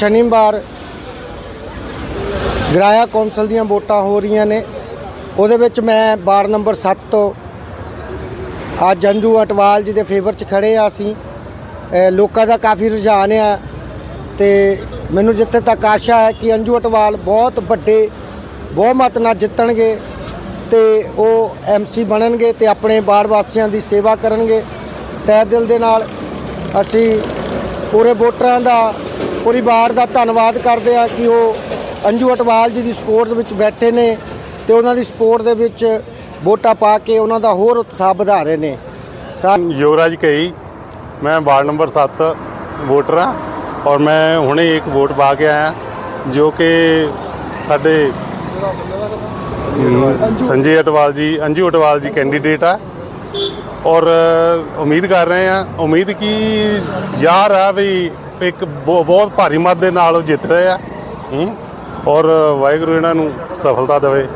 ਸ਼ਨੀਵਾਰ ਗਰਾਇਆ ਕੌਂਸਲ ਦੀਆਂ ਵੋਟਾਂ ਹੋ ਰਹੀਆਂ ਨੇ। ਉਹਦੇ ਵਿੱਚ ਮੈਂ ਵਾਰਡ ਨੰਬਰ 7 ਤੋਂ ਅੱਜ ਅੰਜੂ ਅਟਵਾਲ ਜੀ ਦੇ ਫੇਵਰ 'ਚ ਖੜੇ ਆ ਅਸੀਂ। ਲੋਕਾਂ ਦਾ ਕਾਫੀ ਰੁਝਾਨ ਆ ਤੇ ਮੈਨੂੰ ਜਿੱਥੇ ਤੱਕ ਆਸ਼ਾ ਹੈ ਕਿ ਅੰਜੂ ਅਟਵਾਲ ਬਹੁਤ ਵੱਡੇ, ਬਹੁਮਤ ਨਾਲ ਜਿੱਤਣਗੇ ਤੇ ਉਹ ਐਮਸੀ ਬਣਨਗੇ ਤੇ ਆਪਣੇ ਬਾੜ ਵਾਸੀਆਂ ਦੀ ਸੇਵਾ ਕਰਨਗੇ। ਤਹਿ ਦਿਲ ਦੇ ਨਾਲ ਅਸੀਂ ਪੂਰੇ ਵੋਟਰਾਂ ਦਾ ਪਰਿਵਾਰ ਦਾ ਧੰਨਵਾਦ ਕਰਦੇ ਹਾਂ ਕਿ ਉਹ ਅੰਜੂ ਅਟਵਾਲ ਜੀ ਦੀ ਸਪੋਰਟ ਦੇ ਵਿੱਚ ਬੈਠੇ ਨੇ ਤੇ ਉਹਨਾਂ ਦੀ ਸਪੋਰਟ ਦੇ ਵਿੱਚ ਵੋਟਾਂ ਪਾ ਕੇ ਉਹਨਾਂ ਦਾ ਹੋਰ ਉਤਸ਼ਾਹ ਵਧਾ ਰਹੇ ਨੇ। ਸਾ ਯੁਵਰਾਜ ਕਈ ਮੈਂ ਵਾਰਡ ਨੰਬਰ 7 ਵੋਟਰ ਹਾਂ ਔਰ ਮੈਂ ਹੁਣੇ ਇੱਕ ਵੋਟ ਪਾ ਕੇ ਆਇਆ, ਜੋ ਕਿ ਸਾਡੇ ਸੰਜੇ ਅਟਵਾਲ ਜੀ, ਅੰਜੂ ਅਟਵਾਲ ਜੀ ਕੈਂਡੀਡੇਟ ਆ। ਔਰ ਉਮੀਦ ਕਰ ਰਹੇ ਆ ਉਮੀਦ ਕੀ ਯਾਰ ਆ ਵੀ ਇੱਕ ਬਹੁ- ਬਹੁਤ ਭਾਰੀ ਮਤ ਦੇ ਨਾਲ ਜਿੱਤ ਰਹੇ ਆ। ਔਰ ਵਾਹਿਗੁਰੂ ਇਹਨਾਂ ਨੂੰ ਸਫਲਤਾ ਦੇਵੇ।